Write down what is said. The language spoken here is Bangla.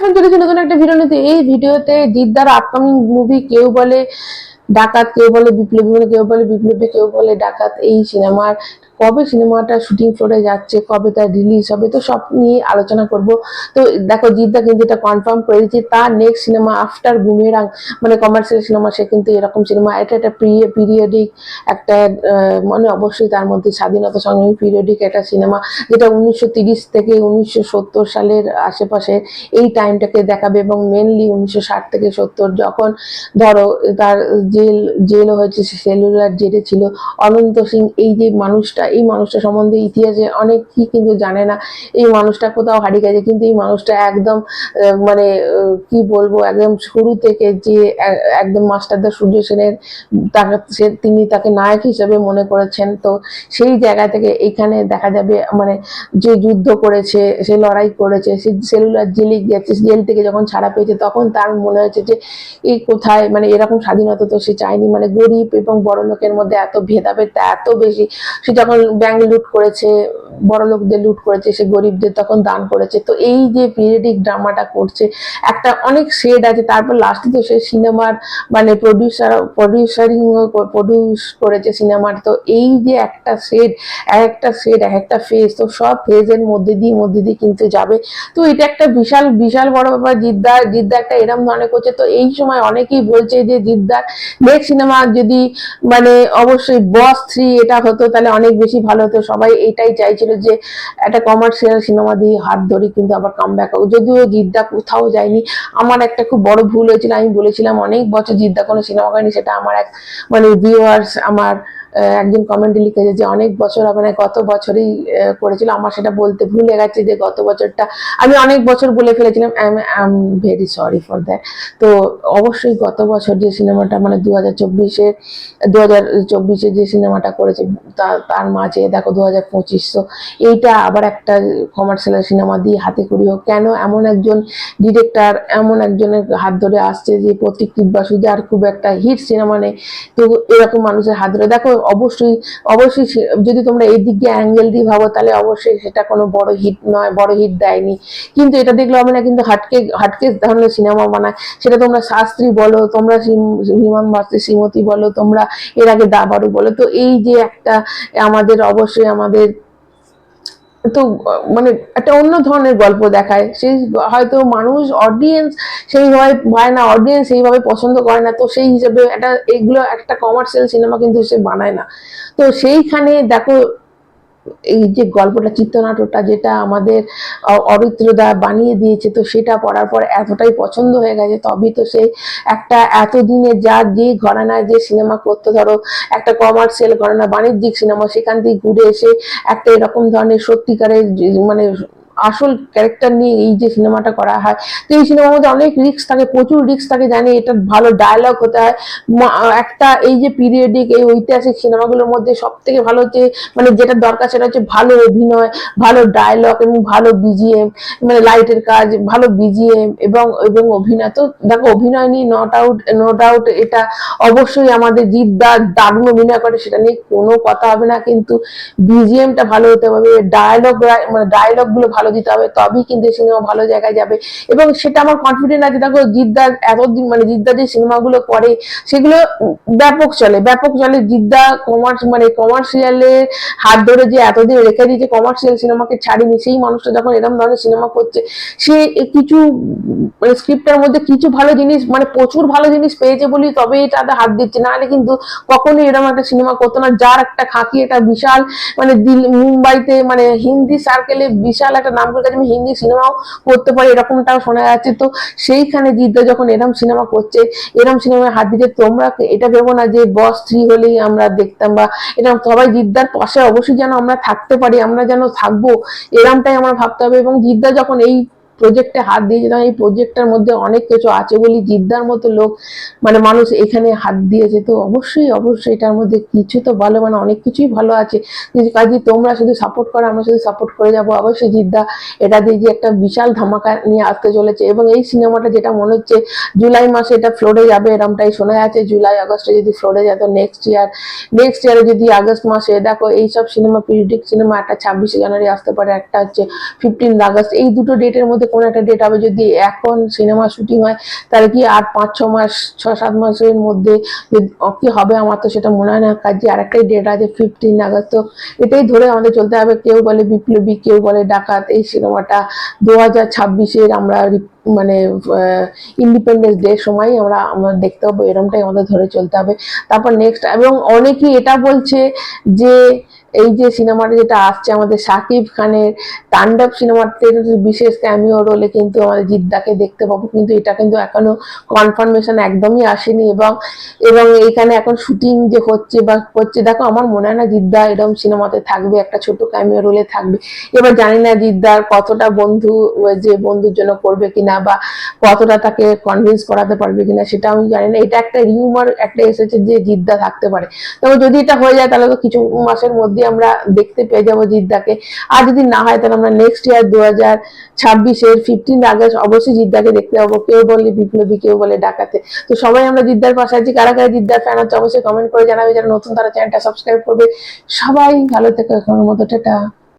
এখন চলেছে নতুন একটা ভিডিও নিতে এই ভিডিওতে জিদ্দার আপকামিং মুভি কেউ বলে ডাকাত কেউ বলে বিপ্লবী বলে, কেউ বলে বিপ্লবী, কেউ বলে ডাকাত, এই সিনেমার, কবে সিনেমাটা শুটিং ফ্লোরে যাচ্ছে, কবে তার রিলিজ হবে, তো সব নিয়ে আলোচনা করব। তো দেখো জিদ্দা কিন্তু এটা কনফার্ম করে দিচ্ছে তার নেক্সট সিনেমা আফটার বুমেরাং মানে কমার্শিয়াল সিনেমা সে কিন্তু এরকম সিনেমা এটা একটা পিরিয়ডিক একটা মানে অবশ্যই তার মধ্যে স্বাধীনতা সংগ্রামী পিরিয়ডিক একটা সিনেমা যেটা উনিশশো থেকে উনিশশো সত্তর সালের আশেপাশে এই টাইমটাকে দেখাবে এবং মেনলি উনিশশো ষাট থেকে সত্তর, যখন ধরো তার জেল জেলও হয়েছে সেলুলার জেলে ছিল। অনন্ত সিং, এই যে মানুষটা, এই মানুষটা সম্বন্ধে ইতিহাসে অনেক কি কিন্তু জানে না। এই মানুষটা কোথাও হারিয়ে গেছে, কিন্তু এই মানুষটা একদম মানে কি বলব, একদম শুরু থেকে যে একদম মাস্টারদা সূর্য সেনের, তাকে, সে- তিনি তাকে নায়ক হিসেবে মনে করেছেন। তো সেই জায়গা থেকে এখানে দেখা যাবে মানে যে যুদ্ধ করেছে, সে লড়াই করেছে, সে সেলুলার জেলে গেছে, জেল থেকে যখন ছাড়া পেয়েছে, তখন তার মনে হয়েছে যে এই কোথায় মানে এরকম স্বাধীনতা তো সে চায়নি মানে গরিব এবং বড় লোকের মধ্যে এত ভেদাভেদটা এত বেশি। সে যখন ব্যাংক লুট করেছে, বড় লোকদের লুট করেছে, সে গরিবদের তখন দান করেছে। তো এই যে পিরিয়ডিক ড্রামাটা করছে, একটা অনেক শেড আছে, তারপর লাস্টে তো সে সিনেমার মানে প্রডিউসার প্রডিউসারিং প্রডিউস করেছে সিনেমার তো এই যে একটা শেড এক একটা শেড এক একটা ফেজ তো সব ফেজের মধ্যে দিয়ে মধ্যে দিয়ে কিন্তু যাবে। তো এটা একটা বিশাল বিশাল বড় ব্যাপার। জিদ্দার জিদ্দা একটা এরম ধরনের করছে। তো এই সময় অনেকেই বলছে যে জিদ্দার নেক্সট সিনেমা যদি মানে অবশ্যই বস থ্রি এটা হতো, তাহলে অনেক বেশি ভালো হতো। সবাই এটাই চাইছিল যে একটা কমার্শিয়াল সিনেমা দিয়ে হাত ধরি, কিন্তু আবার কাম ব্যাক যদিও জিদ্দা কোথাও যায়নি। আমার একটা খুব বড় ভুল হয়েছিল, আমি বলেছিলাম অনেক বছর জিদ্দা কোনো সিনেমা করেনি, সেটা আমার এক মানে ভিউয়ার্স আমার একজন কমেন্টে লিখেছে যে, অনেক বছর হবে না গত বছরই করেছিল। আমার সেটা বলতে ভুলে গেছে যে, গত বছরটা আমি অনেক বছর বলে ফেলেছিলাম। I am very sorry for that তো অবশ্যই গত বছর যে সিনেমাটা মানে দু হাজার চব্বিশে দু হাজার চব্বিশে যে সিনেমাটা করেছে তার মাঝে, দেখো দু হাজার পঁচিশ তো এইটা আবার একটা কমার্শিয়াল সিনেমা দিয়ে হাতে করি হোক। কেন এমন একজন ডিরেক্টর এমন একজনের হাত ধরে আসছে যে, প্রতীক বাসু যার খুব একটা হিট সিনেমা নেই, তো এরকম মানুষের হাত ধরে। দেখো অবশ্যই অবশ্যই যদি তোমরা এই দিক দিয়ে অ্যাঙ্গেল দিয়ে ভাবো, তাহলে অবশ্যই সেটা কোনো বড় হিট নয়, বড় হিট দেয়নি। কিন্তু এটা দেখলে হবে না, কিন্তু হাটকে হাটকে ধরনের সিনেমা বানায়। সেটা তোমরা শাস্ত্রী বলো, তোমরা বিমান বাস্তি শ্রীমতী বলো, তোমরা এর আগে দাবারু বলো। তো এই যে একটা আমাদের, অবশ্যই আমাদের তো মানে একটা অন্য ধরনের গল্প দেখায়। সেই হয়তো মানুষ অডিয়েন্স সেইভাবে হয় না অডিয়েন্স সেইভাবে পছন্দ করে না, তো সেই হিসাবে একটা এগুলো একটা কমার্শিয়াল সিনেমা কিন্তু সে বানায় না। তো সেইখানে দেখো এই যে গল্পটা, চিত্রনাট্যটা যেটা আমাদের অরিত্রদা বানিয়ে দিয়েছে, তো সেটা পড়ার পর এতটাই পছন্দ হয়ে গেছে, তবে তো সে একটা এতদিনে যা যে ঘরানায় যে সিনেমা করতো, ধরো একটা কমার্শিয়াল ঘরানা, বাণিজ্যিক সিনেমা, সেখান থেকে ঘুরে এসে একটা এরকম ধরনের সত্যিকারের মানে আসল ক্যারেক্টার নিয়ে এই যে সিনেমাটা করা হয়, তো এই সিনেমার মধ্যে অনেক রিস্ক থাকে, প্রচুর রিস্ক থাকে, জানি এটা ভালো ডায়লগ হতে হয়। একটা এই যে পিরিয়ডিক এই ঐতিহাসিক সিনেমাগুলোর মধ্যে সব থেকে ভালো হচ্ছে মানে যেটা দরকার সেটা হচ্ছে ভালো অভিনয়, ভালো ডায়লগ এবং ভালো বিজিএম মানে লাইটের কাজ, ভালো বিজিএম এবং এবং অভিনয়। তো দেখো, অভিনয় নিয়ে নট আউট নো ডাউট এটা অবশ্যই আমাদের জিদ্দার দারুণ অভিনয় করে, সেটা নিয়ে কোনো কথা হবে না, কিন্তু বিজিএমটা ভালো হতে হবে। ডায়লগ মানে ডায়লগগুলো ভালো দিতে হবে, তবেই কিন্তু এই সিনেমা ভালো জায়গায় যাবে। এবং সেটা আমার কনফিডেন্ট আছে, দেখো জিদ্দার এতদিন মানে জিদ্দা যে সিনেমাগুলো করে, সেগুলো ব্যাপক চলে ব্যাপক চলে। জিদ্দা কমার্স মানে কমার্শিয়ালের হাত ধরে যে এতদিন রেখে দিয়েছে কমার্শিয়াল সিনেমাকে ছাড়েনি সেই মানুষটা যখন এরকম ধরনের সিনেমা করছে, সে কিছু মানে স্ক্রিপ্টের মধ্যে কিছু ভালো জিনিস মানে প্রচুর ভালো জিনিস পেয়েছে বলি, তবে এটাতে হাত দিচ্ছে। নাহলে কিন্তু কখনোই এরকম একটা সিনেমা করতো না, যার একটা খাকি, একটা বিশাল মানে দিল, মুম্বাইতে মানে হিন্দি সার্কেলে বিশাল একটা নাম করে আমি হিন্দি সিনেমাও করতে পারি, এরকমটাও শোনা যাচ্ছে। তো সেইখানে জিদ্দা যখন এরম সিনেমা করছে, এরম সিনেমায় হাত দিতে তোমরা এটা ভেবো না যে বস থ্রি হলেই আমরা দেখতাম বা এরকম সবাই জিদ্দার পাশে অবশ্যই যেন আমরা থাকতে পারি, আমরা যেন থাকব, এরমটাই আমরা ভাবতে হবে। এবং জিদ্দা যখন এই প্রজেক্টে হাত দিয়েছে তখন এই প্রজেক্টের মধ্যে অনেক কিছু আছে বলি, জিদ্দার মতো লোক মানে মানুষ এখানে হাত দিয়েছে। তো অবশ্যই অবশ্যই এটার মধ্যে কিছু তো ভালো মানে অনেক কিছুই ভালো আছে। কাজে, তোমরা শুধু সাপোর্ট করো, আমরা শুধু সাপোর্ট করে যাব। অবশ্যই জিদ্দা, এটা দিয়ে যে একটা বিশাল ধামাকা নিয়ে আসতে চলেছে। এবং এই সিনেমাটা যেটা মনে হচ্ছে, জুলাই মাসে এটা ফ্লোরে যাবে, এরমটাই শোনা যাচ্ছে। জুলাই, আগস্টে যদি ফ্লোরে যায়, তো নেক্সট ইয়ার নেক্সট ইয়ারে যদি আগস্ট মাসে, দেখো, এইসব সিনেমা পিরিয়ডিক সিনেমা, একটা ছাব্বিশে জানুয়ারি আসতে পারে, একটা হচ্ছে ফিফটিন আগস্ট। এই দুটো ডেটের মধ্যে কোনো একটা ডেট হবে যদি এখন সিনেমা শুটিং হয়, তাহলে কি আর পাঁচ, ছ মাস, ছ, সাত মাসের মধ্যে কি হবে আমার তো সেটা মনে হয় না। কাজে আরেকটাই ডেট আছে ফিফটিন আগস্ট তো এটাই ধরে আমাদের চলতে হবে। কেউ বলে বিপ্লবী, কেউ বলে ডাকাত, এই সিনেমাটা দু হাজার ছাব্বিশের আমরা মানে ইন্ডিপেন্ডেন্স ডে সময় আমরা আমরা দেখতে পাবো, এরমটাই আমাদের ধরে চলতে হবে। তারপর নেক্সট এবং অনেকেই এটা বলছে যে এই যে সিনেমাটা যেটা আসছে আমাদের সাকিব খানের তাণ্ডব সিনেমাতে বিশেষ ক্যামিও রোলে কিন্তু আমাদের জিদ্দাকে দেখতে পাবো। কিন্তু এটা কিন্তু এখনও কনফার্মেশন একদমই আসেনি এবং এবং এখানে এখন শুটিং যে হচ্ছে বা হচ্ছে, দেখো আমার মনে হয় না জিদ্দা এরকম সিনেমাতে থাকবে, একটা ছোট ক্যামিও রোলে থাকবে। এবার জানি না জিদ্দার কতটা বন্ধু যে বন্ধুর জন্য করবে কিনা বা কতটা তাকে কনভিন্স করাতে পারবে কিনা সেটা আমি জানি না। এটা একটা রিউমার একটা এসেছে যে জিদ্দা থাকতে পারে। তবে যদি এটা হয়ে যায় তাহলে তো কিছু মাসের মধ্যে আমরা দেখতে পেয়ে যাব জিদ্দাকে। আর যদি না হয়, তাহলে আমরা নেক্সট ইয়ার দু হাজার ছাব্বিশের ফিফটিন আগস্ট অবশ্যই জিদ্দাকে দেখতে পাবো কেউ বলে বিপ্লবী, কেউ বলে ডাকাতে। তো সবাই আমরা জিদ্দার পাশে আছি। কারা কারা জিদ্দার ফ্যান হচ্ছে, অবশ্যই কমেন্ট করে জানাবে। যারা নতুন, তারা চ্যানেলটা সাবস্ক্রাইব করবে। সবাই ভালো থেকে এখন মতো, টাটা।